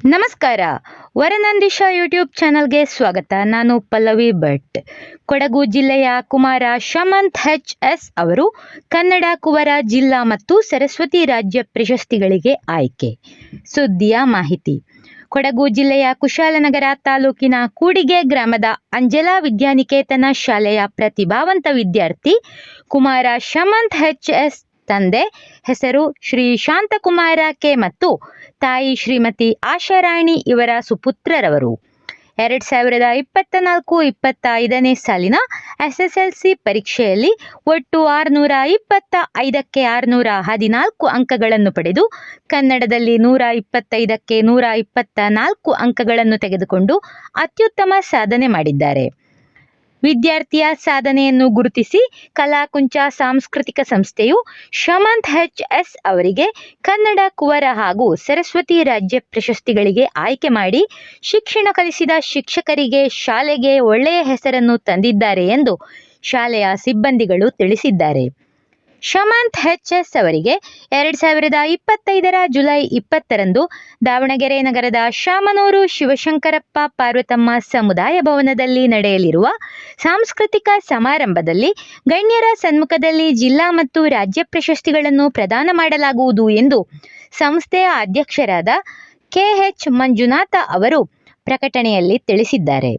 ನಮಸ್ಕಾರ. ವರನಂದಿಶಾ ಯೂಟ್ಯೂಬ್ ಚಾನಲ್ಗೆ ಸ್ವಾಗತ. ನಾನು ಪಲ್ಲವಿ ಭಟ್. ಕೊಡಗು ಜಿಲ್ಲೆಯ ಕುಮಾರ ಶಮಂತ್ ಹೆಚ್ ಎಸ್ ಅವರು ಕನ್ನಡ, ಕುವರ ಜಿಲ್ಲಾ ಮತ್ತು ಸರಸ್ವತಿ ರಾಜ್ಯ ಪ್ರಶಸ್ತಿಗಳಿಗೆ ಆಯ್ಕೆ. ಸುದ್ದಿಯ ಮಾಹಿತಿ. ಕೊಡಗು ಜಿಲ್ಲೆಯ ಕುಶಾಲನಗರ ತಾಲೂಕಿನ ಕೂಡಿಗೆ ಗ್ರಾಮದ ಅಂಜಲಾ ವಿದ್ಯಾನಿಕೇತನ ಶಾಲೆಯ ಪ್ರತಿಭಾವಂತ ವಿದ್ಯಾರ್ಥಿ ಕುಮಾರ ಶಮಂತ್ ಹೆಚ್ ಎಸ್ ತಂದೆ. ಹೆಸರು ಶ್ರೀ ಶಾಂತಕುಮಾರ ಕೆ ಮತ್ತು ತಾಯಿ ಶ್ರೀಮತಿ ಆಶಾರಾಣಿ ಇವರ ಸುಪುತ್ರರವರು. ಎರಡು ಸಾವಿರದ ಇಪ್ಪತ್ತ ನಾಲ್ಕು ಇಪ್ಪತ್ತೈದನೇ ಸಾಲಿನ ಎಸ್ ಎಸ್ ಎಲ್ ಸಿ ಪರೀಕ್ಷೆಯಲ್ಲಿ ಒಟ್ಟು ಆರುನೂರ ಇಪ್ಪತ್ತ ಐದಕ್ಕೆ ಆರುನೂರ ಹದಿನಾಲ್ಕು ಅಂಕಗಳನ್ನು ಪಡೆದು, ಕನ್ನಡದಲ್ಲಿ ನೂರ ಇಪ್ಪತ್ತೈದಕ್ಕೆ ನೂರ ಇಪ್ಪತ್ತ ನಾಲ್ಕು ಅಂಕಗಳನ್ನು ತೆಗೆದುಕೊಂಡು ಅತ್ಯುತ್ತಮ ಸಾಧನೆ ಮಾಡಿದ್ದಾರೆ. ವಿದ್ಯಾರ್ಥಿಯ ಸಾಧನೆಯನ್ನು ಗುರುತಿಸಿ ಕಲಾಕುಂಚ ಸಾಂಸ್ಕೃತಿಕ ಸಂಸ್ಥೆಯು ಶಮಂತ್ ಹೆಚ್ ಎಸ್ ಅವರಿಗೆ ಕನ್ನಡ, ಕುವರ ಹಾಗೂ ಸರಸ್ವತಿ ರಾಜ್ಯ ಪ್ರಶಸ್ತಿಗಳಿಗೆ ಆಯ್ಕೆ ಮಾಡಿ ಶಿಕ್ಷಣ ಕಲಿಸಿದ ಶಿಕ್ಷಕರಿಗೆ ಶಾಲೆಗೆ ಒಳ್ಳೆಯ ಹೆಸರನ್ನು ತಂದಿದ್ದಾರೆ ಎಂದು ಶಾಲೆಯ ಸಿಬ್ಬಂದಿಗಳು ತಿಳಿಸಿದ್ದಾರೆ. ಶಮಂತ್ ಹೆಚ್ ಎಸ್ ಅವರಿಗೆ ಎರಡು ಸಾವಿರದ ಇಪ್ಪತ್ತೈದರ ಜುಲೈ ಇಪ್ಪತ್ತರಂದು ದಾವಣಗೆರೆ ನಗರದ ಶಾಮನೂರು ಶಿವಶಂಕರಪ್ಪ ಪಾರ್ವತಮ್ಮ ಸಮುದಾಯ ಭವನದಲ್ಲಿ ನಡೆಯಲಿರುವ ಸಾಂಸ್ಕೃತಿಕ ಸಮಾರಂಭದಲ್ಲಿ ಗಣ್ಯರ ಸನ್ಮುಖದಲ್ಲಿ ಜಿಲ್ಲಾ ಮತ್ತು ರಾಜ್ಯ ಪ್ರಶಸ್ತಿಗಳನ್ನು ಪ್ರದಾನ ಮಾಡಲಾಗುವುದು ಎಂದು ಸಂಸ್ಥೆಯ ಅಧ್ಯಕ್ಷರಾದ ಕೆಎಚ್ ಮಂಜುನಾಥ ಅವರು ಪ್ರಕಟಣೆಯಲ್ಲಿ ತಿಳಿಸಿದ್ದಾರೆ.